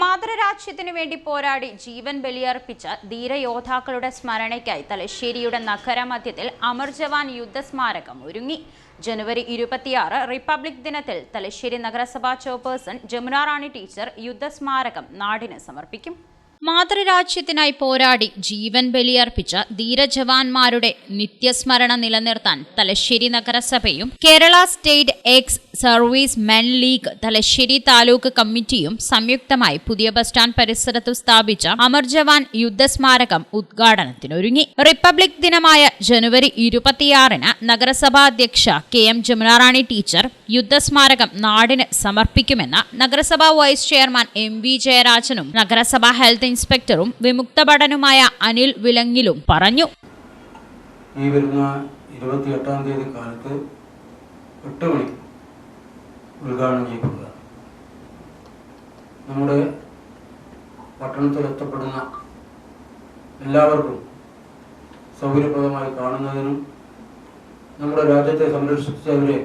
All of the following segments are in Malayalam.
മാതൃരാജ്യത്തിനു വേണ്ടി പോരാടി ജീവൻ ബലിയർപ്പിച്ച ധീരയോദ്ധാക്കളുടെ സ്മരണയ്ക്കായി തലശ്ശേരിയുടെ നഗരമധ്യത്തിൽ അമർ ജവാൻ യുദ്ധസ്മാരകം ഒരുങ്ങി. ജനുവരി ഇരുപത്തിയാറ് റിപ്പബ്ലിക് ദിനത്തിൽ തലശ്ശേരി നഗരസഭാ ചെയർപേഴ്സൺ ജമുന റാണി ടീച്ചർ യുദ്ധസ്മാരകം നാടിന് സമർപ്പിക്കും. മാതൃരാജ്യത്തിനായി പോരാടി ജീവൻ ബലിയർപ്പിച്ച ധീരജവാന്മാരുടെ നിത്യസ്മരണ നിലനിർത്താൻ തലശ്ശേരി നഗരസഭയും Kerala state ex service men league Thalassery taluk കമ്മിറ്റിയും സംയുക്തമായി പുതിയ ബസ് സ്റ്റാൻഡ് പരിസരത്തു സ്ഥാപിച്ച അമർ ജവാൻ യുദ്ധസ്മാരകം ഉദ്ഘാടനത്തിനൊരുങ്ങി. റിപ്പബ്ലിക് ദിനമായ ജനുവരി ഇരുപത്തിയാറിന് നഗരസഭാ അധ്യക്ഷ കെ എം ജമുനാറാണി ടീച്ചർ യുദ്ധസ്മാരകം നാടിന് സമർപ്പിക്കുമെന്ന് നഗരസഭാ വൈസ് ചെയർമാൻ എം വി ജയരാജനും നഗരസഭാ ഹെൽത്ത് ഇൻസ്പെക്ടറും വിമുക്ത ഭടനുമായ അനിൽ വിലങ്ങിലും പറഞ്ഞു. ഈ വരുന്ന ഇരുപത്തിയെട്ടാം തീയതി കാലത്ത് എട്ട് മണി ഉദ്ഘാടനം ചെയ്യപ്പെടുക. നമ്മുടെ പട്ടണത്തിൽ എത്തപ്പെടുന്ന എല്ലാവർക്കും സൗകര്യപ്രദമായി കാണുന്നതിനും നമ്മുടെ രാജ്യത്തെ സംരക്ഷിച്ചവരെ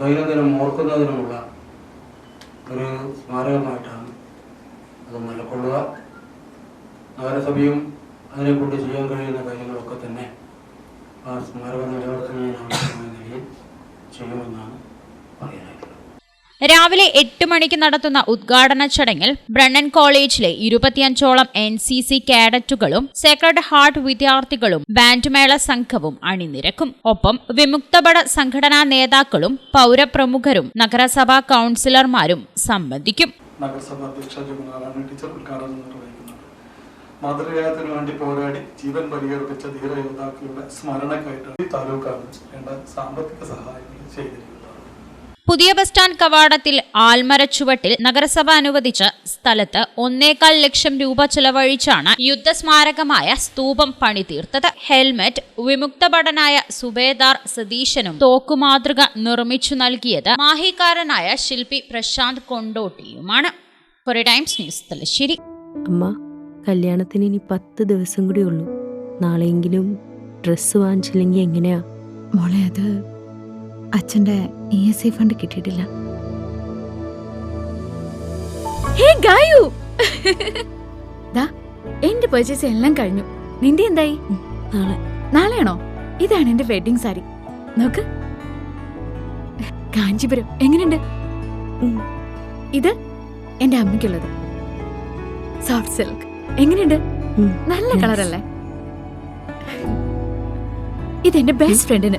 ദൈനംദിനം ഓർക്കുന്നതിനുമുള്ള ഒരു സ്മാരകമായിട്ടാണ് അത് നിലകൊള്ളുക നഗരസഭയും അതിനെക്കൊണ്ട് ചെയ്യാൻ കഴിയുന്ന കാര്യങ്ങളൊക്കെ തന്നെ ആ സ്മാരക നിലനിർത്തുന്നതിന് ആവശ്യമായ നിലയിൽ ചെയ്യുമെന്നാണ് രാവിലെ എട്ട് മണിക്ക് നടത്തുന്ന ഉദ്ഘാടന ചടങ്ങിൽ ബ്രണ്ണൻ കോളേജിലെ ഇരുപത്തിയഞ്ചോളം എൻ സി സി കാഡറ്റുകളും സെക്രഡ് ഹാർട്ട് വിദ്യാർത്ഥികളും ബാൻഡ്മേള സംഘവും അണിനിരക്കും. ഒപ്പം വിമുക്തപട സംഘടനാ നേതാക്കളും പൗരപ്രമുഖരും നഗരസഭാ കൗൺസിലർമാരും സംബന്ധിക്കും. നഗരസഭ അധ്യക്ഷ ജമുനാലാണ് ടീച്ചർ ഉദ്ഘാടനം നിർവഹിക്കുന്നത്. മാതൃരാജ്യത്തിന് വേണ്ടി പോരാടി ജീവൻ ബലിയർപ്പിച്ച ധീരയോദ്ധാക്കളുടെ സ്മരണക്കായിട്ടാണ് ഈ താലൂക്കാണ് വേണ്ട സാമ്പത്തിക സഹായങ്ങൾ ചെയ്തിരിക്കുന്നത്. പുതിയ ബസ് സ്റ്റാൻഡ് കവാടത്തിൽ ആൽമരച്ചുവട്ടിൽ നഗരസഭ അനുവദിച്ച സ്ഥലത്ത് ഒന്നേകാൽ ലക്ഷം രൂപ ചെലവഴിച്ചാണ് യുദ്ധസ്മാരകമായ സ്തൂപം പണിതീർത്തത്. ഹെൽമറ്റ് വിമുക്തഭടനായ സുബേദാർ സതീശനും തോക്കുമാതൃക നിർമ്മിച്ചു നൽകിയത് മാഹിക്കാരനായ ശില്പി പ്രശാന്ത് കൊണ്ടോട്ടിയുമാണ്. കൊറി ടൈംസ് ന്യൂസ് തലശ്ശേരി. അമ്മ കല്യാണത്തിന് ഇനി പത്ത് ദിവസം കൂടി ഉള്ളൂ. നാളെയെങ്കിലും ഡ്രസ്സ് വാങ്ങിച്ചില്ലെങ്കിൽ എങ്ങനെയാ? മോളെ അത് അച്ഛന്റെ ഇ എസ് ഐ ഫണ്ട് കിട്ടിയിട്ടില്ല. ഹേ ഗായു! ദാ എന്റെ പർച്ചേസ് എല്ലാം കഴിഞ്ഞു. നിന്റെ എന്തായി? നാളെ. നാളെയാണോ? ഇതാണ് എന്റെ വെഡിങ് സാരി നോക്ക്. കാഞ്ചിപുരം. എങ്ങനെയുണ്ട്? ഇത് എന്റെ അമ്മയ്ക്കുള്ളത്. സോഫ്റ്റ് സിൽക്ക് എങ്ങനെയുണ്ട്? നല്ല കളറല്ലേ? ഇത് ഇതെന്റെ ബെസ്റ്റ് ഫ്രണ്ടിന്